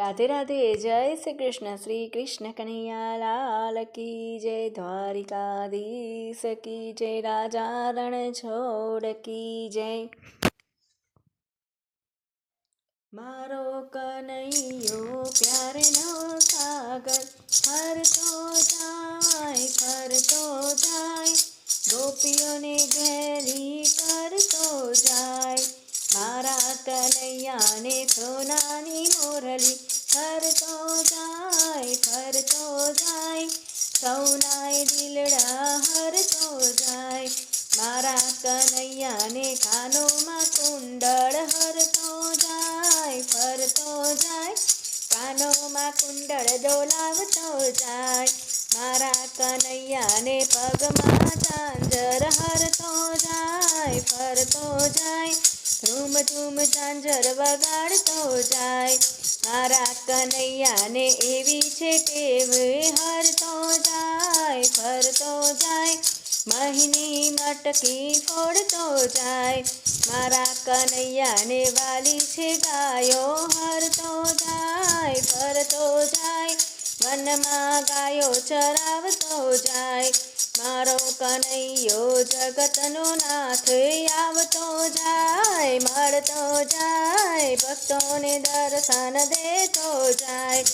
રાધે રાધે જય શ્રી કૃષ્ણ શ્રી કૃષ્ણ કનૈયા લાલ કી જય દ્વારિકાધીશ કી જય રાજા રણ છોડ કી જય મારો કનૈયો પ્યારનો સાગર ફરતો જાય ફરતો જાય ગોપીઓને ઘેરી કરતો જાય મારા કનૈયાને સોનાની મોરલી ફરતો જાય ફરતો જાય સૌનાય દિલડા હરતો જાય મારા કનૈયાને કાનોમાં કુંડળ હરતો જાય ફરતો જાય કાનોમાં કુંડળ ડોલાવતો જાય મારા કનૈયાને પગમાં ઝાંઝર હરતો જાય ફરતો જાય ધૂમ ધૂમ ઝાંઝર વગાડતો જાય. મારા કનૈયાને એવી છે ટેવ હરતો જાય, ફરતો જાય. મહિની મટકી ફોડતો જાય. મારા કનૈયાને વાલી છે ગાયો, હરતો જાય, ફરતો જાય. વનમાં ગાયો ચરાવતો જાય. મારો કનૈયો જગતનો નાથ આવતો જાય. જાય, ભક્તોને દર્શન દેતો જાય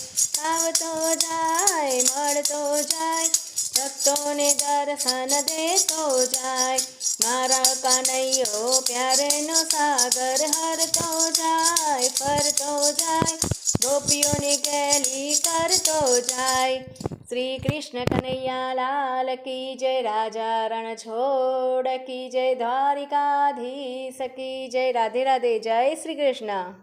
આવતો જાય, મળતો જાય, ભક્તોને દર્શન દેતો જાય. મારા કનૈયો પ્યારેનો સાગર હરતો જાય, ફરતો જાય, ગોપીઓની ઘેર જાય. શ્રી કૃષ્ણ કનૈયા લાલ કી જય, રાજા રણ છોડ કી જય, દ્વારિકાધીશ કી જય. રાધે રાધે જય શ્રી કૃષ્ણ.